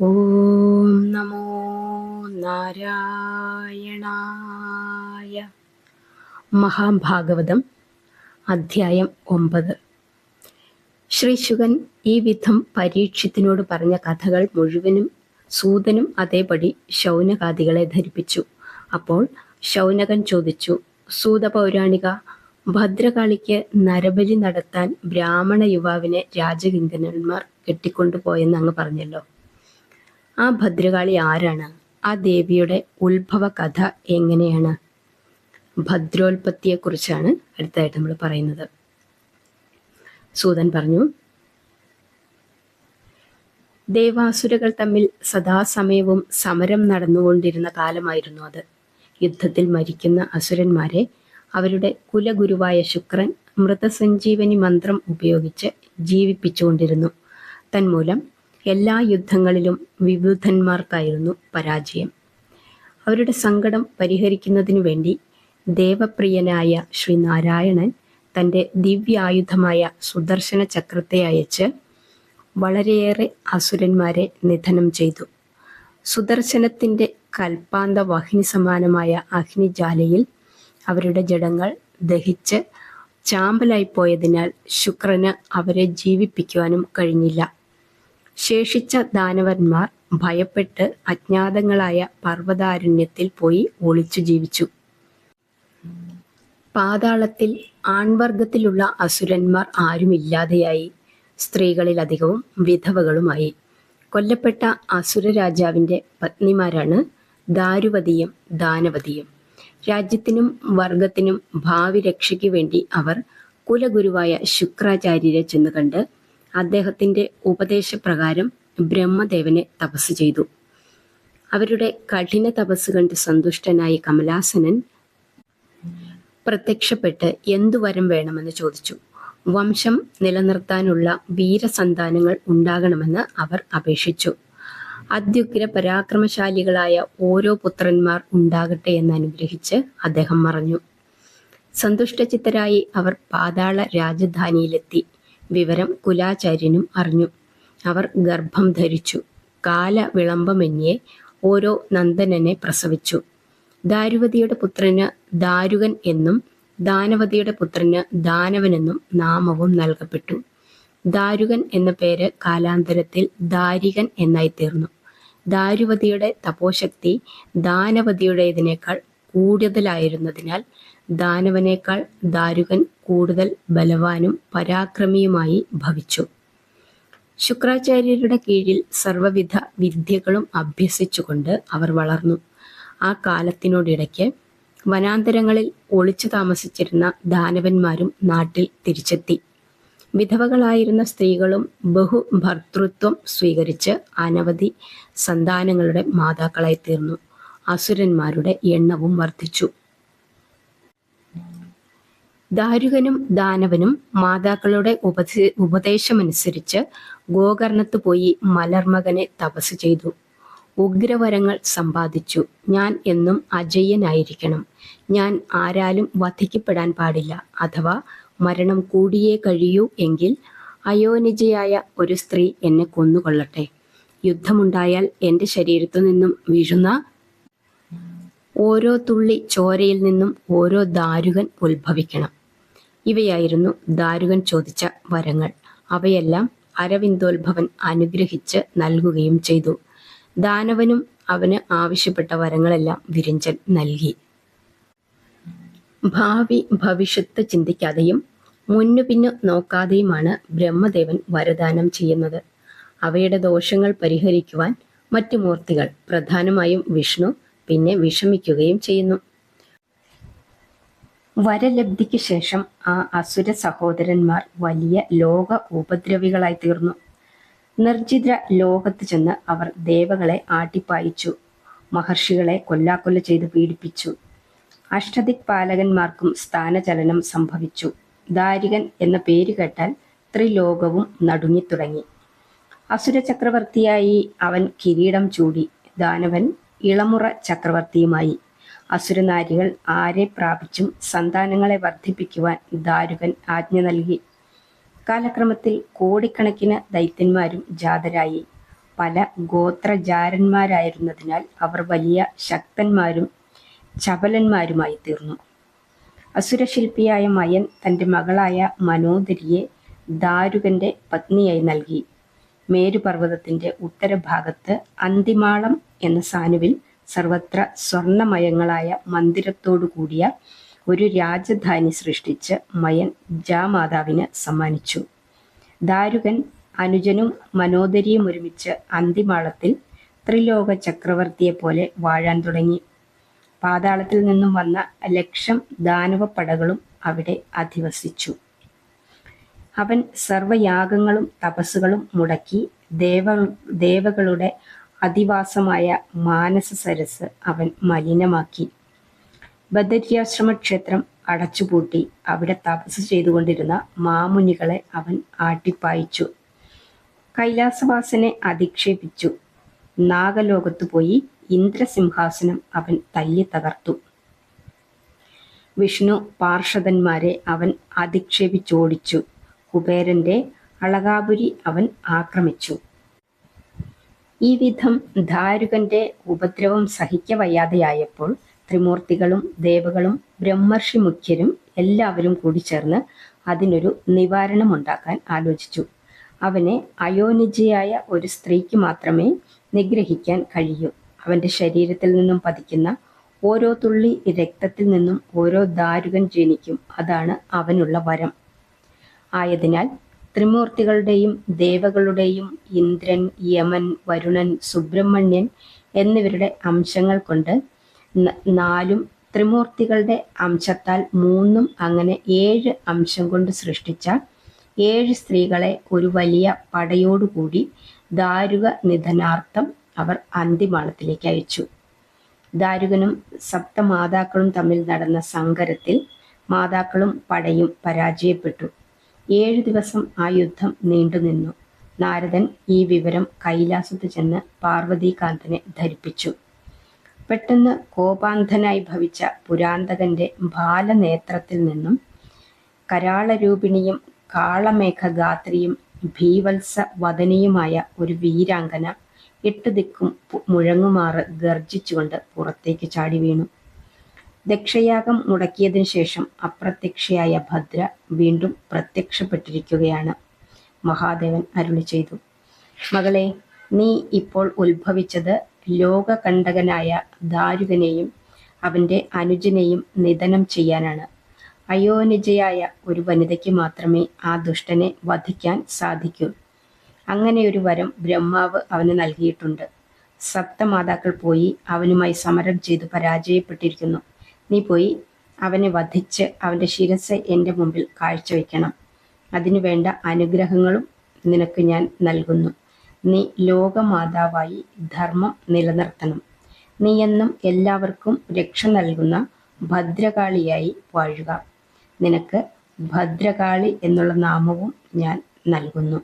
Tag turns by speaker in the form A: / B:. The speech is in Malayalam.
A: ഓം നമോ നാരായണായ. മഹാഭാഗവതം അധ്യായം ഒമ്പത്. ശ്രീശുകൻ ഈ വിധം പരീക്ഷത്തിനോട് പറഞ്ഞ കഥകൾ മുഴുവനും സൂതനും അതേപടി ശൗനകാദികളെ ധരിപ്പിച്ചു. അപ്പോൾ ശൗനകൻ ചോദിച്ചു സൂത പൗരാണിക ഭദ്രകാളിക്ക് നരബലി നടത്താൻ ബ്രാഹ്മണ യുവാവിനെ രാജകിങ്കനന്മാർ കെട്ടിക്കൊണ്ടുപോയെന്ന് അങ്ങ് പറഞ്ഞല്ലോ. ആ ഭദ്രകാളി ആരാണ്? ആ ദേവിയുടെ ഉത്ഭവ കഥ എങ്ങനെയാണ്? ഭദ്രോൽപത്തിയെക്കുറിച്ചാണ് അടുത്തായിട്ട് നമ്മൾ പറയുന്നത്. സൂതൻ പറഞ്ഞു ദേവാസുരകൾ തമ്മിൽ സദാസമയവും സമരം നടന്നുകൊണ്ടിരുന്ന കാലമായിരുന്നു അത്. യുദ്ധത്തിൽ മരിക്കുന്ന അസുരന്മാരെ അവരുടെ കുലഗുരുവായ ശുക്രൻ മൃതസഞ്ജീവനി മന്ത്രം ഉപയോഗിച്ച് ജീവിപ്പിച്ചുകൊണ്ടിരുന്നു. തന്മൂലം എല്ലാ യുദ്ധങ്ങളിലും വിബുധന്മാർക്കായിരുന്നു പരാജയം. അവരുടെ സങ്കടം പരിഹരിക്കുന്നതിനു വേണ്ടി ദേവപ്രിയനായ ശ്രീ നാരായണൻ തന്റെ ദിവ്യായുധമായ സുദർശന ചക്രത്തെ അയച്ച് വളരെയേറെ അസുരന്മാരെ നിധനം ചെയ്തു. സുദർശനത്തിന്റെ കൽപ്പാന്ത വഹിനി സമാനമായ അഗ്നിജാലയിൽ അവരുടെ ജഡങ്ങൾ ദഹിച്ച് ചാമ്പലായി പോയതിനാൽ ശുക്രന് അവരെ ജീവിപ്പിക്കുവാനും കഴിഞ്ഞില്ല. ശേഷിച്ച ദാനവന്മാർ ഭയപ്പെട്ട് അജ്ഞാതങ്ങളായ പർവതാരണ്യത്തിൽ പോയി ഒളിച്ചു ജീവിച്ചു. പാതാളത്തിൽ ആൺവർഗത്തിലുള്ള അസുരന്മാർ ആരുമില്ലാതെയായി. സ്ത്രീകളിലധികവും വിധവകളുമായി. കൊല്ലപ്പെട്ട അസുര രാജാവിന്റെ പത്നിമാരാണ് ദാരുവതിയും ദാനവതിയും. രാജ്യത്തിനും വർഗത്തിനും ഭാവി രക്ഷയ്ക്ക് വേണ്ടി അവർ കുലഗുരുവായ ശുക്രാചാര്യരെ ചെന്ന് കണ്ട് അദ്ദേഹത്തിന്റെ ഉപദേശപ്രകാരം ബ്രഹ്മദേവനെ തപസ് ചെയ്തു. അവരുടെ കഠിന തപസ് കണ്ട് സന്തുഷ്ടനായ കമലാസനൻ പ്രത്യക്ഷപ്പെട്ട് എന്തു വരം വേണമെന്ന് ചോദിച്ചു. വംശം നിലനിർത്താനുള്ള വീരസന്താനങ്ങൾ ഉണ്ടാകണമെന്ന് അവർ അപേക്ഷിച്ചു. അത്യുഗ്ര പരാക്രമശാലികളായ ഓരോ പുത്രന്മാർ ഉണ്ടാകട്ടെ എന്ന് അനുഗ്രഹിച്ച് അദ്ദേഹം മറഞ്ഞു. സന്തുഷ്ടചിത്തരായി അവർ പാതാള രാജധാനിയിലെത്തി. വിവരം കുലാചാര്യനും അറിഞ്ഞു. അവർ ഗർഭം ധരിച്ചു. കാല വിളംബമെന്യെ ഓരോ നന്ദനനെ പ്രസവിച്ചു. ദാരുവതിയുടെ പുത്രന് ദാരുകൻ എന്നും ദാനവതിയുടെ പുത്രന് ദാനവനെന്നും നാമവും നൽകപ്പെട്ടു. ദാരുകൻ എന്ന പേര് കാലാന്തരത്തിൽ ദാരികൻ എന്നായി തീർന്നു ദാരുവതിയുടെ തപോശക്തി ദാനവതിയുടേതിനേക്കാൾ കൂടുതലായിരുന്നതിനാൽ ദാനവനേക്കാൾ ദാരുകൻ കൂടുതൽ ബലവാനും പരാക്രമിയുമായി ഭവിച്ചു. ശുക്രാചാര്യരുടെ കീഴിൽ സർവവിധ വിദ്യകളും അഭ്യസിച്ചുകൊണ്ട് അവർ വളർന്നു. ആ കാലത്തിനോടിടയ്ക്ക് വനാന്തരങ്ങളിൽ ഒളിച്ചു താമസിച്ചിരുന്ന ദാനവന്മാരും നാട്ടിൽ തിരിച്ചെത്തി. വിധവകളായിരുന്ന സ്ത്രീകളും ബഹുഭർത്തൃത്വം സ്വീകരിച്ച് അനവധി സന്താനങ്ങളുടെ മാതാക്കളായി തീർന്നു. അസുരന്മാരുടെ എണ്ണവും വർദ്ധിച്ചു ദാരുകനും ദാനവനും മാതാക്കളുടെ ഉപദേ ഉപദേശമനുസരിച്ച് ഗോകർണത്ത് പോയി മലർമകനെ തപസ് ചെയ്തു. ഉഗ്രവരങ്ങൾ സമ്പാദിച്ചു. ഞാൻ എന്നും അജയ്യനായിരിക്കണം ഞാൻ ആരാലും വധിക്കപ്പെടാൻ പാടില്ല. അഥവാ മരണം കൂടിയേ കഴിയൂ എങ്കിൽ അയോനിജയായ ഒരു സ്ത്രീ എന്നെ കൊന്നുകൊള്ളട്ടെ. യുദ്ധമുണ്ടായാൽ എന്റെ ശരീരത്തു നിന്നും വീഴുന്ന ഓരോ തുള്ളി ചോരയിൽ നിന്നും ഓരോ ദാരുകൻ ഉത്ഭവിക്കണം. ഇവയായിരുന്നു ദാരുകൻ ചോദിച്ച വരങ്ങൾ. അവയെല്ലാം അരവിന്ദോത്ഭവൻ അനുഗ്രഹിച്ച് നൽകുകയും ചെയ്തു. ദാനവനും അവന് ആവശ്യപ്പെട്ട വരങ്ങളെല്ലാം വിരിഞ്ചൻ നൽകി. ഭാവി ഭവിഷ്യത്ത് ചിന്തിക്കാതെയും മുന്നു പിന്നു നോക്കാതെയുമാണ് ബ്രഹ്മദേവൻ വരദാനം ചെയ്യുന്നത്. അവയുടെ ദോഷങ്ങൾ പരിഹരിക്കുവാൻ മറ്റു മൂർത്തികൾ പ്രധാനമായും വിഷ്ണു പിന്നെ വിഷമിക്കുകയും ചെയ്യുന്നു. വരലബ്ധിക്ക് ശേഷം ആ അസുര സഹോദരന്മാർ വലിയ ലോക ഉപദ്രവികളായി തീർന്നു. നിർജിദ്ര ലോകത്ത് ചെന്ന് അവർ ദേവകളെ ആട്ടിപ്പായിച്ചു. മഹർഷികളെ കൊല്ലാക്കൊല്ല ചെയ്ത് പീഡിപ്പിച്ചു. അഷ്ടദിക് പാലകന്മാർക്കും സ്ഥാനചലനം സംഭവിച്ചു. ദാരികൻ എന്ന പേര് കേട്ടാൽ ത്രിലോകവും നടുങ്ങിത്തുടങ്ങി. അസുര ചക്രവർത്തിയായി അവൻ കിരീടം ചൂടി. ദാനവൻ ഇളമുറ ചക്രവർത്തിയുമായി. അസുരനാരികൾ ആരെ പ്രാപിച്ചും സന്താനങ്ങളെ വർദ്ധിപ്പിക്കുവാൻ ദാരുകൻ ആജ്ഞ നൽകി. കാലക്രമത്തിൽ കോടിക്കണക്കിന് ദൈത്യന്മാരും ജാതരായി. പല ഗോത്രജാരന്മാരായിരുന്നതിനാൽ അവർ വലിയ ശക്തന്മാരും ചപലന്മാരുമായി തീർന്നു. അസുരശില്പിയായ മയൻ തന്റെ മകളായ മനോദരിയെ ദാരുകന്റെ പത്നിയായി നൽകി. മേരുപർവതത്തിന്റെ ഉത്തരഭാഗത്ത് അന്തിമാളം എന്ന സാനുവിൽ സർവത്ര സ്വർണമയങ്ങളായ മന്ദിരത്തോടു കൂടിയ ഒരു രാജധാനി സൃഷ്ടിച്ച് മയൻ ജാമാതാവിന് സമ്മാനിച്ചു. ദാരുകൻ അനുജനും മനോദരിയും ഒരുമിച്ച് അന്തിമാളത്തിൽ ത്രിലോക ചക്രവർത്തിയെ പോലെ വാഴാൻ തുടങ്ങി. പാതാളത്തിൽ നിന്നും വന്ന ലക്ഷം ദാനവപ്പടകളും അവിടെ അധിവസിച്ചു. അവൻ സർവയാഗങ്ങളും തപസ്സുകളും മുടക്കി ദേവ ദേവകളുടെ അധിവാസമായ മാനസ സരസ് അവൻ മലിനമാക്കി. ബദര്യാശ്രമ ക്ഷേത്രം അടച്ചുപൂട്ടി അവിടെ തപസ് ചെയ്തുകൊണ്ടിരുന്ന മാമുനികളെ അവൻ ആട്ടിപ്പായിച്ചു. കൈലാസവാസനെ അധിക്ഷേപിച്ചു. നാഗലോകത്തു പോയി ഇന്ദ്രസിംഹാസനം അവൻ തല്ലി തകർത്തു. വിഷ്ണു പാർഷദന്മാരെ അവൻ അധിക്ഷേപിച്ചോടിച്ചു. കുബേരന്റെ അളകാപുരി അവൻ ആക്രമിച്ചു. ഈ വിധം ധാരുകന്റെ ഉപദ്രവം സഹിക്കവയ്യാതെയായപ്പോൾ ത്രിമൂർത്തികളും ദേവകളും ബ്രഹ്മർഷി മുഖ്യരും എല്ലാവരും കൂടി ചേർന്ന് അതിനൊരു നിവാരണമുണ്ടാക്കാൻ ആലോചിച്ചു. അവനെ അയോനിജയായ ഒരു സ്ത്രീക്ക് മാത്രമേ നിഗ്രഹിക്കാൻ കഴിയൂ. അവന്റെ ശരീരത്തിൽ നിന്നും പതിക്കുന്ന ഓരോ തുള്ളി രക്തത്തിൽ നിന്നും ഓരോ ദാരുകൻ ജനിക്കും. അതാണ് അവനുള്ള വരം. ആയതിനാൽ ത്രിമൂർത്തികളുടെയും ദേവകളുടെയും ഇന്ദ്രൻ യമൻ വരുണൻ സുബ്രഹ്മണ്യൻ എന്നിവരുടെ അംശങ്ങൾ കൊണ്ട് നാലും ത്രിമൂർത്തികളുടെ അംശത്താൽ മൂന്നും അങ്ങനെ ഏഴ് അംശം കൊണ്ട് സൃഷ്ടിച്ച ഏഴ് സ്ത്രീകളെ ഒരു വലിയ പടയോടുകൂടി ദാരുക നിധനാർത്ഥം അവർ അന്തിമാളത്തിലേക്ക് അയച്ചു. ദാരുകനും സപ്തമാതാക്കളും തമ്മിൽ നടന്ന സങ്കരത്തിൽ മാതാക്കളും പടയും പരാജയപ്പെട്ടു. ഏഴു ദിവസം ആ യുദ്ധം നീണ്ടുനിന്നു നാരദൻ ഈ വിവരം കൈലാസത്ത് ചെന്ന് പാർവതീകാന്തനെ ധരിപ്പിച്ചു. പെട്ടെന്ന് കോപാന്ധനായി ഭവിച്ച പുരാന്തകന്റെ ബാലനേത്രത്തിൽ നിന്നും കരാളരൂപിണിയും കാളമേഘഗാത്രിയും ഭീവത്സ വദനിയുമായ ഒരു വീരാങ്കന എട്ട് ദിക്കും മുഴങ്ങുമാറ് ഗർജിച്ചുകൊണ്ട് പുറത്തേക്ക് ചാടി വീണു. ദക്ഷയാഗം മുടക്കിയതിനു ശേഷം അപ്രത്യക്ഷയായ ഭദ്ര വീണ്ടും പ്രത്യക്ഷപ്പെട്ടിരിക്കുകയാണ്. മഹാദേവൻ അരുളി ചെയ്തു. മകളെ നീ ഇപ്പോൾ ഉത്ഭവിച്ചത് ലോകകണ്ടകനായ ദാരുകനെയും അവന്റെ അനുജനെയും നിധനം ചെയ്യാനാണ്. അയോനിജയായ ഒരു വനിതയ്ക്ക് മാത്രമേ ആ ദുഷ്ടനെ വധിക്കാൻ സാധിക്കൂ. അങ്ങനെ ഒരു വരം ബ്രഹ്മാവ് അവന് നൽകിയിട്ടുണ്ട്. സപ്തമാതാക്കൾ പോയി അവനുമായി സമരം ചെയ്തു പരാജയപ്പെട്ടിരിക്കുന്നു. നീ പോയി അവനെ വധിച്ച് അവന്റെ ശിരസ് എന്റെ മുമ്പിൽ കാഴ്ചവെക്കണം അതിനു വേണ്ട അനുഗ്രഹങ്ങളും നിനക്ക് ഞാൻ നൽകുന്നു. നീ ലോകമാതാവായി ധർമ്മം നിലനിർത്തണം. നീ എന്നും എല്ലാവർക്കും രക്ഷ നൽകുന്ന ഭദ്രകാളിയായി വാഴുക. നിനക്ക് ഭദ്രകാളി എന്നുള്ള നാമവും ഞാൻ നൽകുന്നു.